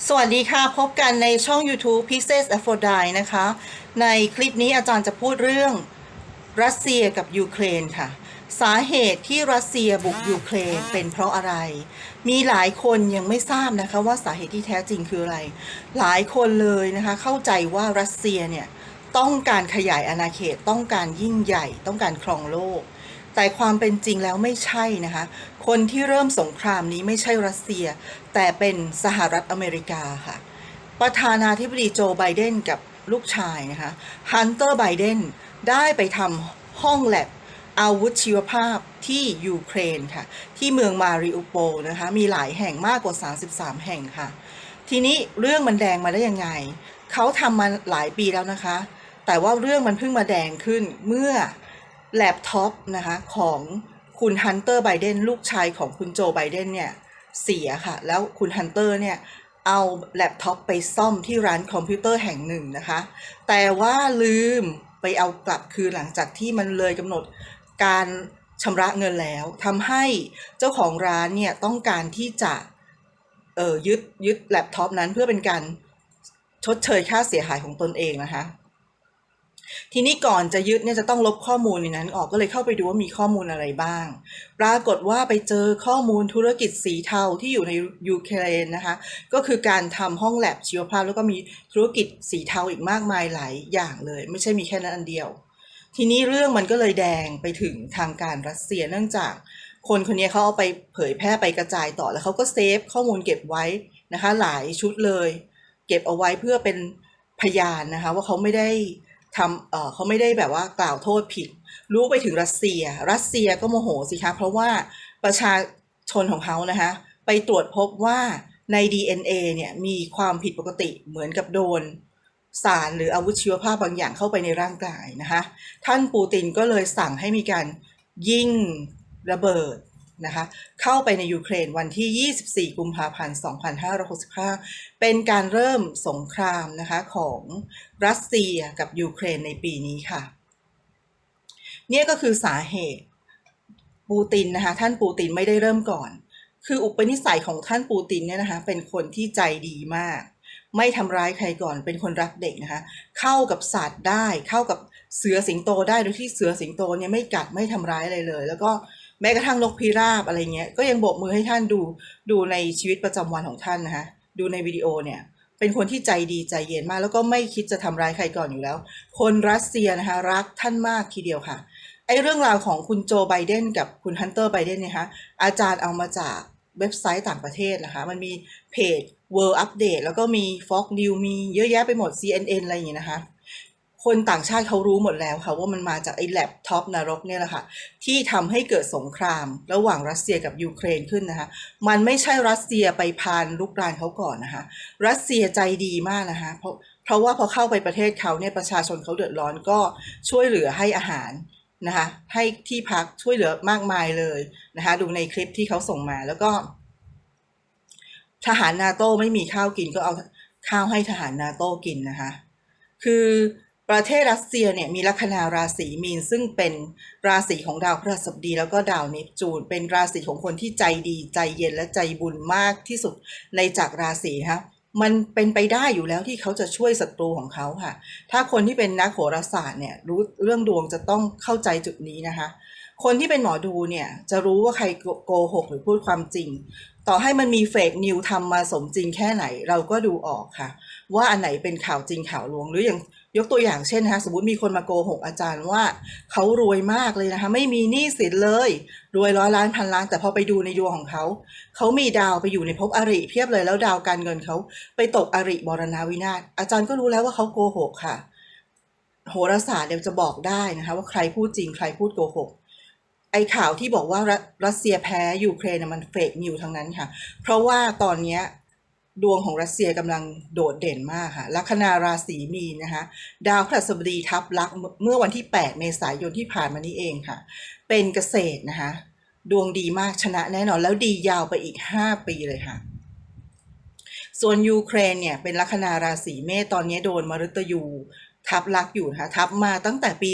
สวัสดีค่ะ พบกันในช่อง YouTube Pieces Aphrodite นะคะ ในคลิปนี้อาจารย์จะพูดเรื่องรัสเซียกับยูเครนค่ะ สาเหตุที่รัสเซียบุกยูเครนเป็นเพราะอะไร มีหลายคนยังไม่ทราบนะคะว่าสาเหตุที่แท้จริงคืออะไร หลายคนเลยนะคะเข้าใจว่ารัสเซียเนี่ยต้องการขยายอาณาเขตต้องการยิ่งใหญ่ต้องการครองโลก แต่ความเป็นจริงแล้วไม่ใช่นะคะ คนที่เริ่มสงครามนี้ไม่ใช่รัสเซีย แต่เป็นสหรัฐอเมริกาค่ะ ประธานาธิบดีโจไบเดนกับลูกชายนะคะฮันเตอร์ไบเดนได้ไปทำห้องแลบอาวุธชีวภาพที่ยูเครนค่ะ ที่เมืองมาริอุโปนะคะมีหลายแห่งมากกว่า 33 แห่งค่ะ ทีนี้เรื่องมันแดงมาได้ยังไง เขาทำมาหลายปีแล้วนะคะ แต่ว่าเรื่องมันเพิ่งมาแดงขึ้นเมื่อ แล็ปท็อปนะคะของคุณฮันเตอร์ไบเดนลูกชายของคุณโจไบเดนเนี่ยเสียค่ะ แล้วคุณฮันเตอร์เนี่ยเอาแล็ปท็อปไปซ่อมที่ร้านคอมพิวเตอร์แห่งหนึ่งนะคะ แต่ว่าลืมไปเอากลับคืนหลังจากที่มันเลยกำหนดการชำระเงินแล้วทำให้เจ้าของร้านเนี่ยต้องการที่จะเอ่อยึดยึดแล็ปท็อปนั้นเพื่อเป็นการชดเชยค่าเสียหายของตนเองนะคะ ทีนี้ก่อนจะยึดเนี่ยจะต้องลบข้อมูลในนั้นออกก็เลยเข้าไปดูว่ามีข้อมูลอะไรบ้าง ปรากฏว่าไปเจอข้อมูลธุรกิจสีเทาที่อยู่ในยูเครนนะคะ ก็คือการทำห้องแลบชีวภาพ แล้วก็มีธุรกิจสีเทาอีกมากมายหลายอย่างเลย ไม่ใช่มีแค่นั้นอันเดียว ทีนี้เรื่องมันก็เลยแดงไปถึงทางการรัสเซียเนื่องจาก คนคนนี้เขาเอาไปเผยแพร่ไปกระจายต่อแล้วเขาก็เซฟข้อมูลเก็บไว้นะคะ หลายชุดเลย เก็บเอาไว้เพื่อเป็นพยานนะคะ ว่าเขาไม่ได้ ทำเเขาไม่ได้แบบว่ากล่าวโทษผิด รู้ไปถึงรัสเซีย รัสเซียก็โมโหสิคะ เพราะว่าประชาชนของเขานะคะไปตรวจพบว่าใน DNA เนี่ยมีความผิดปกติเหมือนกับโดนสารหรืออาวุธชีวภาพบางอย่างเข้าไปในร่างกายนะคะ ท่านปูตินก็เลยสั่งให้มีการยิงระเบิด นะคะเข้าไปในยูเครนวันที่ 24 กุมภาพันธ์ 2565 เป็นการเริ่มสงครามนะคะของรัสเซียกับยูเครนในปีนี้ค่ะเนี่ยก็คือสาเหตุปูตินนะคะท่านปูตินไม่ได้เริ่มก่อน คืออุปนิสัยของท่านปูตินเนี่ยนะคะเป็นคนที่ใจดีมาก ไม่ทำร้ายใครก่อนเป็นคนรักเด็กนะคะเข้ากับสัตว์ได้เข้ากับเสือสิงโตได้โดยที่เสือสิงโตเนี่ยไม่กัดไม่ทำร้ายอะไรเลย แล้วก็ แม้กระทั่งนกพิราบอะไรเงี้ย ก็ยังโบกมือให้ท่านดูดูในชีวิตประจำวันของท่านนะคะดูในวิดีโอเนี่ยเป็นคนที่ใจดีใจเย็นมาก แล้วก็ไม่คิดจะทำร้ายใครก่อนอยู่แล้ว คนรัสเซียนะคะรักท่านมากทีเดียวค่ะไอ้เรื่องราวของคุณโจไบเดนกับคุณฮันเตอร์ไบเดนเนี่ยคะอาจารย์เอามาจากเว็บไซต์ต่างประเทศนะคะ มันมีเพจ World Update แล้วก็มี Fox News มีเยอะแยะไปหมด CNN อะไรอย่างเงี้ยนะคะ คนต่างชาติเขารู้หมดแล้วค่ะว่ามันมาจากไอ้แล็ปท็อปนรกเนี่ยแหละค่ะที่ทำให้เกิดสงคราม ระหว่างรัสเซียกับยูเครนขึ้นนะคะมันไม่ใช่รัสเซียไปพานลุกรานเขาก่อนนะคะรัสเซียใจดีมากนะคะเพราะเพราะว่าพอเข้าไปประเทศเขาเนี่ยประชาชนเขาเดือดร้อนก็ช่วยเหลือให้อาหารนะคะให้ที่พักช่วยเหลือมากมายเลยนะคะดูในคลิปที่เขาส่งมาแล้วก็ ทหารนาโต้ไม่มีข้าวกินก็เอาข้าวให้ทหารนาโต้กินนะคะ คือ ประเทศรัสเซียเนี่ยมีลัคนาราศีมีนซึ่งเป็นราศีของดาวพฤหัสบดีแล้วก็ดาวเนปจูน เป็นราศีของคนที่ใจดีใจเย็นและใจบุญมากที่สุดในจากราศีนะคะมันเป็นไปได้อยู่แล้วที่เขาจะช่วยศัตรูของเขาค่ะ ถ้าคนที่เป็นนักโหราศาสตร์เนี่ยรู้เรื่องดวงจะต้องเข้าใจจุดนี้นะคะ คนที่เป็นหมอดูเนี่ยจะรู้ว่าใครโกหกหรือพูดความจริง ต่อให้มันมีเฟกนิวทำมาสมจริงแค่ไหน เราก็ดูออกค่ะ ว่าอันไหนเป็นข่าวจริงข่าวลวงหรืออย่างยกตัวอย่างเช่นนะคะสมมติมีคนมาโกหกอาจารย์ว่าเขารวยมากเลยนะคะ ไม่มีหนี้สินเลย รวยร้อยล้านพันล้าน แต่พอไปดูในดวงของเขาเขามีดาวไปอยู่ในภพอริเพียบเลยแล้วดาวการเงินเขาไปตกอริบรณาวินาศอาจารย์ก็รู้แล้วว่าเขาโกหกค่ะ โหราศาสตร์เดี๋ยวจะบอกได้นะคะ ว่าใครพูดจริงใครพูดโกหก ไอข่าวที่บอกว่ารัสเซียแพ้ยูเครนมันเฟกนิวทั้งนั้นค่ะ เพราะว่าตอนนี้ดวงของรัสเซียกำลังโดดเด่นมากค่ะ ลัคนาราศีมีนนะคะ ดาวพฤหัสบดีทับลักเมื่อวันที่ 8 เมษายนที่ผ่านมานี้เองค่ะ เป็นเกษตรนะคะ ดวงดีมากชนะแน่นอน แล้วดียาวไปอีก 5 ปีเลยค่ะ ส่วนยูเครนเนี่ยเป็นลัคนาราศีเมษตอนนี้โดนมฤตยูทับลักอยู่นะคะทับมาตั้งแต่ปี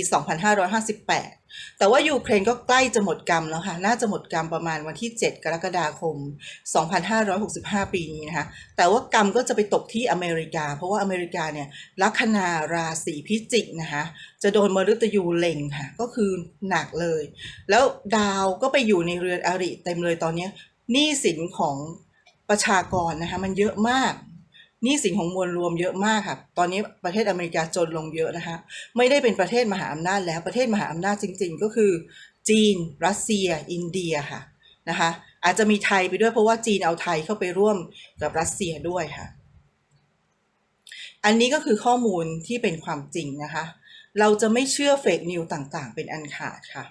2558 แต่ว่ายูเครนก็ใกล้จะหมดกรรมแล้วค่ะ น่าจะหมดกรรมประมาณวันที่ 7 กรกฎาคม 2565 ปีนี้นะคะ แต่ว่ากรรมก็จะไปตกที่อเมริกา เพราะว่าอเมริกาเนี่ยลัคนาราศีพิจิกนะคะ จะโดนมฤตยูเล็งค่ะ ก็คือหนักเลย แล้วดาวก็ไปอยู่ในเรือนอริเต็มเลยตอนนี้หนี้สินของประชากรนะคะมันเยอะมาก หนี้สินของมวลรวมเยอะมากค่ะ ตอนนี้ประเทศอเมริกาจนลงเยอะนะคะ ไม่ได้เป็นประเทศมหาอำนาจแล้ว ประเทศมหาอำนาจจริง ๆ ก็คือ จีน รัสเซีย อินเดียค่ะนะคะ อาจจะมีไทยไปด้วยเพราะว่าจีนเอาไทยเข้าไปร่วมกับรัสเซียด้วยค่ะ อันนี้ก็คือข้อมูลที่เป็นความจริงนะคะ เราจะไม่เชื่อเฟกนิวต่างๆ เป็นอันขาดค่ะ